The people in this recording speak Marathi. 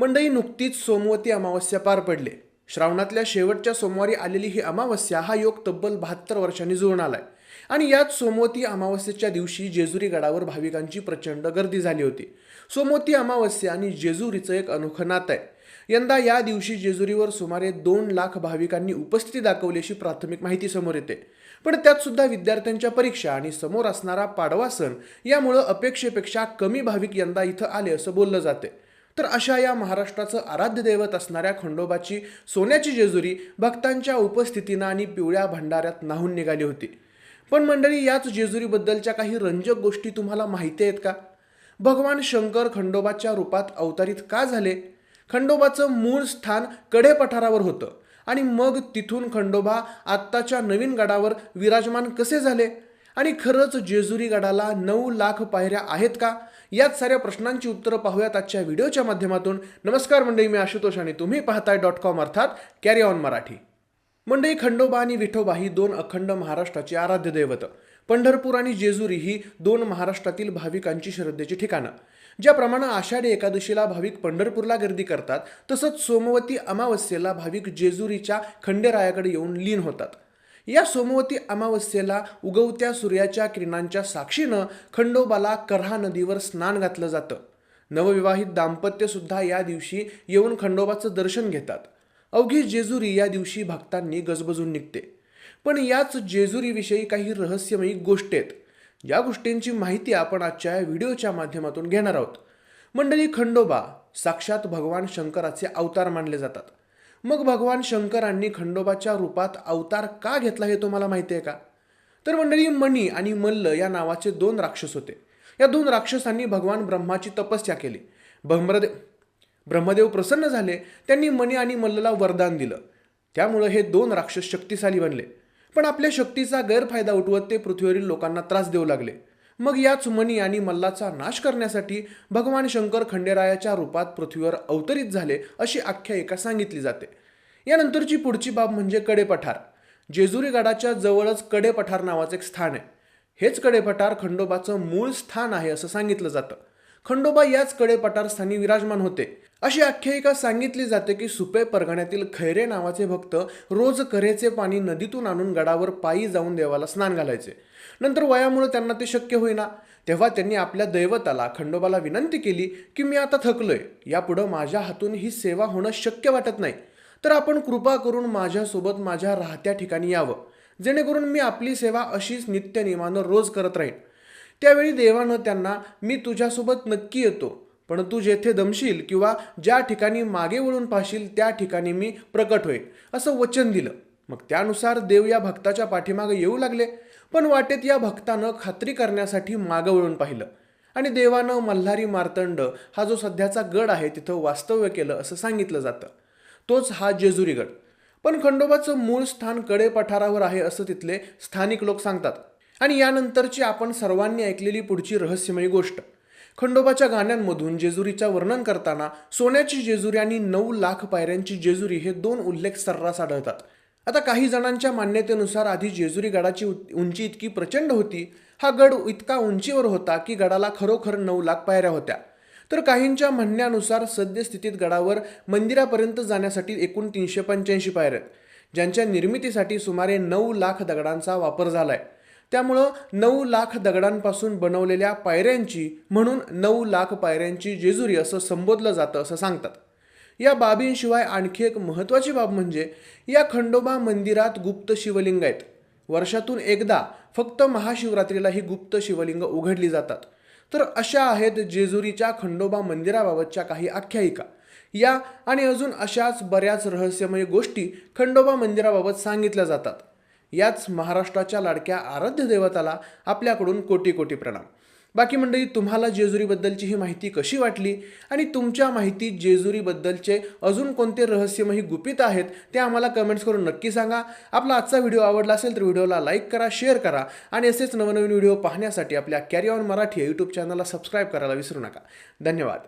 मंडई नुकतीच सोमवती अमावस्या पार पडले. श्रावणातल्या शेवटच्या सोमवारी आलेली ही अमावस्या हा योग तब्बल बहात्तर वर्षांनी जुळून आलाय. आणि याच सोमवती अमावस्येच्या दिवशी जेजुरी गडावर भाविकांची प्रचंड गर्दी झाली होती. सोमवती अमावस्या आणि जेजुरीचं एक अनोखं नातं आहे. यंदा या दिवशी जेजुरीवर सुमारे दोन लाख भाविकांनी उपस्थिती दाखवली अशी प्राथमिक माहिती समोर येते. पण त्यात सुद्धा विद्यार्थ्यांच्या परीक्षा आणि समोर असणारा पाडवा सण यामुळं अपेक्षेपेक्षा कमी भाविक यंदा इथं आले असं बोललं जाते तर अशा या महाराष्ट्राचं आराध्य दैवत असणाऱ्या खंडोबाची सोन्याची जेजुरी भक्तांच्या उपस्थितीनं आणि पिवळ्या भंडाऱ्यात नाहून निघाली होती. पण मंडळी याच जेजुरीबद्दलच्या काही रंजक गोष्टी तुम्हाला माहिती आहेत का? भगवान शंकर खंडोबाच्या रूपात अवतारित का झाले? खंडोबाचं मूळ स्थानकडे पठारावर होतं आणि मग तिथून खंडोबा आत्ताच्या नवीन गडावर विराजमान कसे झाले? आणि खरंच जेजुरी गडाला नऊ लाख पायऱ्या आहेत का? याच साऱ्या प्रश्नांची उत्तरं पाहूयात आजच्या व्हिडिओच्या माध्यमातून. नमस्कार मंडळी मी आशुतोष आणि तुम्ही पाहताय डॉट कॉम अर्थात कॅरी ऑन मराठी. मंडई खंडोबा आणि विठोबा ही दोन अखंड महाराष्ट्राची आराध्य दैवत. पंढरपूर आणि जेजुरी ही दोन महाराष्ट्रातील भाविकांची श्रद्धेची ठिकाणं. ज्याप्रमाणे आषाढी एकादशीला भाविक पंढरपूरला गर्दी करतात तसंच सोमवती अमावस्येला भाविक जेजुरीच्या खंडेरायाकडे येऊन लीन होतात. या सोमवती अमावस्येला उगवत्या सूर्याच्या किरणांच्या साक्षीनं खंडोबाला करहा नदीवर स्नान घातलं जातं. नवविवाहित दाम्पत्यसुद्धा या दिवशी येऊन खंडोबाचं दर्शन घेतात. अवघी जेजुरी या दिवशी भक्तांनी गजबजून निघते. पण याच जेजुरीविषयी काही रहस्यमयी गोष्टी आहेत. या गोष्टींची माहिती आपण आजच्या या व्हिडिओच्या माध्यमातून घेणार आहोत. मंडळी खंडोबा साक्षात भगवान शंकराचे अवतार मानले जातात. मग भगवान शंकरांनी खंडोबाच्या रूपात अवतार का घेतला हे तुम्हाला माहिती आहे का? तर मंडळी मणी आणि मल्ल या नावाचे दोन राक्षस होते. या दोन राक्षसांनी भगवान ब्रह्माची तपस्या केली. ब्रह्मदेव ब्रह्मदेव प्रसन्न झाले. त्यांनी मणी आणि मल्लला वरदान दिलं. त्यामुळं हे दोन राक्षस शक्तिशाली बनले. पण आपल्या शक्तीचा गैरफायदा उठवत ते पृथ्वीवरील लोकांना त्रास देऊ लागले. मग याच मणी आणि मल्लाचा नाश करण्यासाठी भगवान शंकर खंडेरायाच्या रूपात पृथ्वीवर अवतरित झाले अशी आख्यायिका सांगितली जाते. यानंतरची पुढची बाब म्हणजे कडेपठार. जेजुरी गडाच्या जवळच कडेपठार नावाचं एक स्थान आहे. हेच कडेपठार खंडोबाचं मूळ स्थान आहे असं सांगितलं जातं. खंडोबा याच कडेपठार स्थानी विराजमान होते. अशी आख्यायिका सांगितली जाते की सुपे परगण्यातील खैरे नावाचे भक्त रोज करेचे पाणी नदीतून आणून गडावर पायी जाऊन देवाला स्नान घालायचे. नंतर वयामुळे त्यांना ते शक्य होईना. तेव्हा त्यांनी आपल्या दैवताला खंडोबाला विनंती केली की मी आता थकलोय. यापुढं माझ्या हातून ही सेवा होणं शक्य वाटत नाही. तर आपण कृपा करून माझ्यासोबत माझ्या राहत्या ठिकाणी यावं. जेणेकरून मी आपली सेवा अशीच नित्यनियमानं रोज करत राहीन. त्यावेळी देवानं त्यांना मी तुझ्यासोबत नक्की येतो. पण तू जेथे दमशील किंवा ज्या ठिकाणी मागे वळून पाहशील त्या ठिकाणी मी प्रकट होईल असं वचन दिलं. मग त्यानुसार देव या भक्ताच्या पाठीमागे येऊ लागले. पण वाटेत या भक्तानं खात्री करण्यासाठी मागं वळून पाहिलं. आणि देवानं मल्हारी मार्तंड हा जो सध्याचा गड आहे तिथं वास्तव्य केलं असं सांगितलं जातं. तोच हा जेजुरी गड. पण खंडोबाचं मूळ स्थानकडे पठारावर आहे असं तिथले स्थानिक लोक सांगतात. आणि यानंतरची आपण सर्वांनी ऐकलेली पुढची रहस्यमयी गोष्ट. खंडोबाच्या गाण्यांमधून जेजुरीच्या वर्णन करताना सोन्याची जेजुरी आणि नऊ लाख पायऱ्यांची जेजुरी हे दोन उल्लेख सर्रास आढळतात. आता काही जणांच्या मान्यतेनुसार आधी जेजुरी गडाची उंची इतकी प्रचंड होती हा गड इतका उंचीवर होता की गडाला खरोखर नऊ लाख पायऱ्या होत्या. तर काहींच्या म्हणण्यानुसार सद्यस्थितीत गडावर मंदिरापर्यंत जाण्यासाठी एकूण तीनशे पंच्याऐंशी पायऱ्या आहेत ज्यांच्या निर्मितीसाठी सुमारे नऊ लाख दगडांचा वापर झालाय. त्यामुळं नऊ लाख दगडांपासून बनवलेल्या पायऱ्यांची म्हणून नऊ लाख पायऱ्यांची जेजुरी असं संबोधलं जातं असं सांगतात. या बाबींशिवाय आणखी एक महत्त्वाची बाब म्हणजे या खंडोबा मंदिरात गुप्त शिवलिंग आहेत. वर्षातून एकदा फक्त महाशिवरात्रीला ही गुप्त शिवलिंग उघडली जातात. तर अशा आहेत जेजुरीच्या खंडोबा मंदिराबाबतच्या काही आख्यायिका. या आणि अजून अशाच बऱ्याच रहस्यमय गोष्टी खंडोबा मंदिराबाबत सांगितल्या जातात. याच महाराष्ट्राच्या लाडक्या आराध्य देवताला आपल्याकडून कोटी कोटी प्रणाम. बाकी मंडळी तुम्हाला जेजुरीबद्दलची ही माहिती कशी वाटली आणि तुमच्या माहितीत जेजुरीबद्दलचे अजून कोणते रहस्यमही गुपित आहेत ते आम्हाला कमेंट्स करून नक्की सांगा. आपला आजचा व्हिडिओ आवडला असेल तर व्हिडिओला लाईक करा शेअर करा आणि असेच नवनवीन व्हिडिओ पाहण्यासाठी आपल्या कॅरी ऑन मराठी यूट्यूब चॅनलला सबस्क्राईब करायला विसरू नका. धन्यवाद.